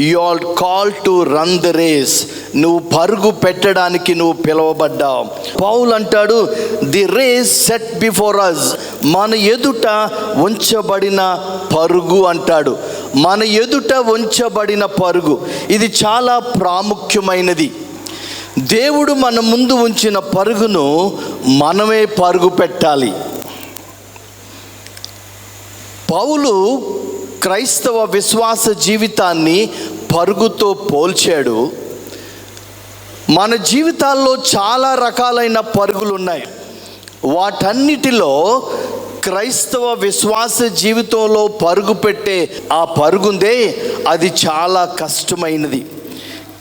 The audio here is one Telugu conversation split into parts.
You are call to run the race నువ్వు పరుగు పెట్టడానికి నువ్వు పిలువబడ్డావు. పౌలు అంటాడు the race set before us మన ఎదుట ఉంచబడిన పరుగు అంటాడు. మన ఎదుట ఉంచబడిన పరుగు. ఇది చాలా ప్రాముఖ్యమైనది. దేవుడు మన ముందు ఉంచిన పరుగును మనమే పరుగు పెట్టాలి. పౌలు క్రైస్తవ విశ్వాస జీవితాన్ని పరుగుతో పోల్చాడు. మన జీవితాల్లో చాలా రకాలైన పరుగులు ఉన్నాయి వాటన్నిటిలో క్రైస్తవ విశ్వాస జీవితంలో పరుగు పెట్టే ఆ పరుగుందే అది చాలా కష్టమైనది.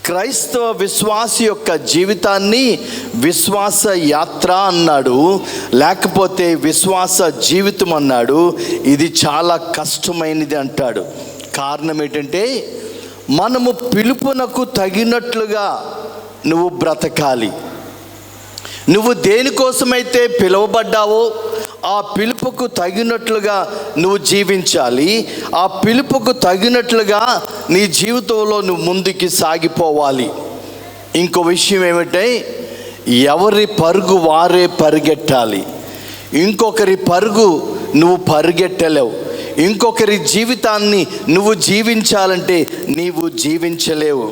క్రైస్తవ విశ్వాస యొక్క జీవితాన్ని విశ్వాస యాత్ర అన్నాడు. లేకపోతే విశ్వాస జీవితం అన్నాడు. ఇది చాలా కష్టమైనది అంటాడు. కారణం ఏంటంటే మనము పిలుపునకు తగినట్లుగా నువ్వు బ్రతకాలి. నువ్వు దేనికోసమైతే పిలువబడ్డావో ఆ పిలుపుకు తగినట్లుగా నువ్వు జీవించాలి. ఆ పిలుపుకు తగినట్లుగా నీ జీవితంలో నువ్వు ముందుకి సాగిపోవాలి. ఇంకో విషయం ఏమిటంటే ఎవరి పరుగు వారే పరిగెట్టాలి. ఇంకొకరి పరుగు నువ్వు పరిగెట్టలేవు. ఇంకొకరి జీవితాన్ని నువ్వు జీవించాలంటే నీవు జీవించలేవు.